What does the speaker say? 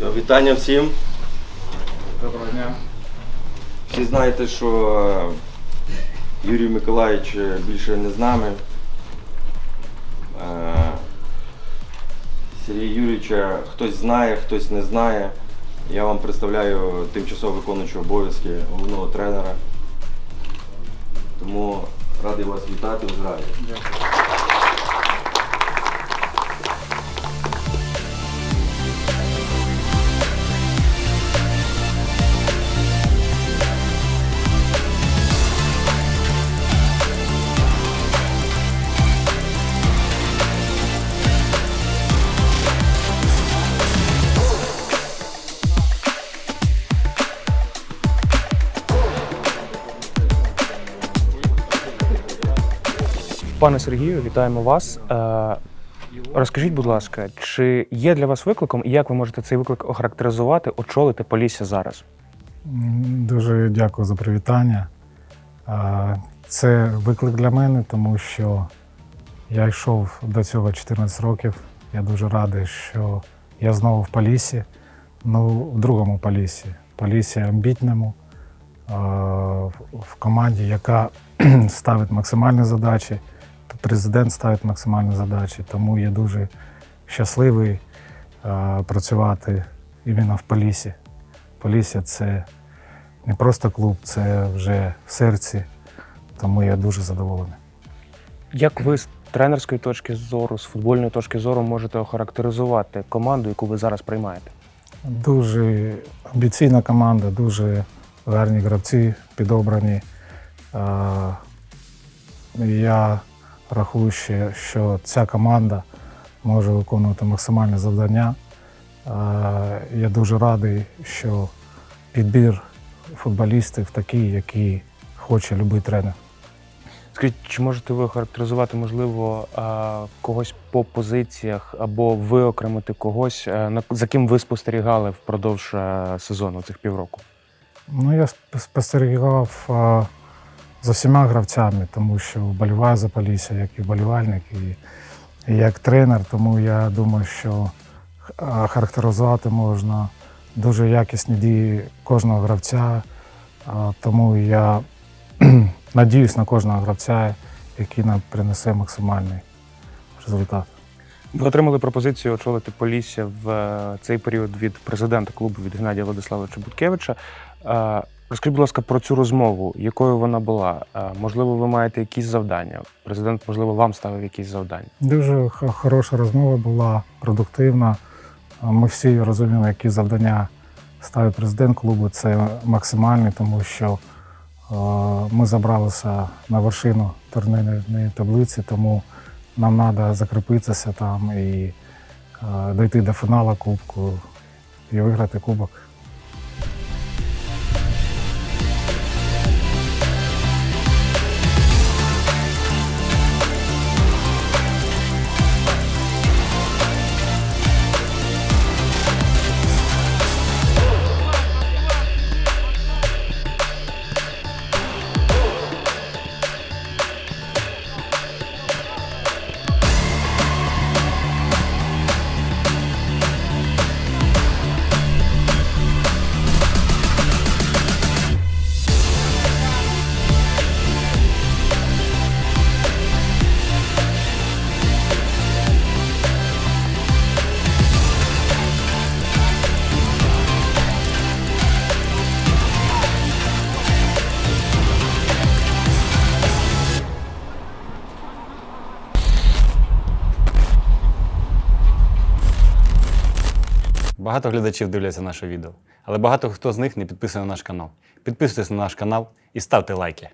Вітання всім. Доброго дня. Всі знаєте, що е, Юрій Миколаївич е, більше не з нами. Е, Сергія Юрійовича хтось знає, хтось не знає. Я вам представляю тимчасово виконуючого обов'язки головного тренера. Тому радий вас вітати в Ізраїлі. Дякую. Пане Сергію, вітаємо вас. Е, Розкажіть, будь ласка, чи є для вас викликом і як ви можете цей виклик охарактеризувати, очолити Полісся зараз? Дуже дякую за привітання. Це виклик для мене, тому що я йшов до цього 14 років. Я дуже радий, що я знову в Полісі, ну, в другому Полісі. Полісі амбітному, в- в команді, яка ставить максимальні задачі. Президент ставить максимальні задачі, тому я дуже щасливий працювати іменно в Полісі. Полісся це не просто клуб, це вже в серці, тому я дуже задоволений. Як ви з тренерської точки зору, з футбольної точки зору можете охарактеризувати команду, яку ви зараз приймаєте? Дуже амбіційна команда, дуже гарні гравці підобрані. Я рахую ще, що ця команда може виконувати максимальне завдання. Я дуже радий, що підбір футболістів такий, який хоче любий тренер. Скажіть, чи можете ви охарактеризувати, можливо, когось по позиціях або виокремити когось, за ким ви спостерігали впродовж сезону цих півроку? Ну, я спостерігав за всіма гравцями, тому що вболіваю за Полісся, як і вболівальник, і, і як тренер. Тому я думаю, що характеризувати можна дуже якісні дії кожного гравця. Тому я надіюсь на кожного гравця, який нам принесе максимальний результат. Ви отримали пропозицію очолити Полісся в е, цей період від президента клубу від Геннадія Владиславовича Буткевича. Е, Розкажіть, будь ласка, про цю розмову, якою вона була? Е, Можливо, ви маєте якісь завдання? Президент, можливо, вам ставив якісь завдання. Дуже хороша розмова була, продуктивна. Ми всі розуміємо, які завдання ставить президент клубу. Це максимальні, тому що е, ми забралися на вершину турнірної таблиці, тому нам треба закріпитися там і е, дойти до фіналу кубку і виграти кубок. Багато глядачів дивляться наше відео, але багато хто з них не підписаний на наш канал. Підписуйтесь на наш канал і ставте лайки.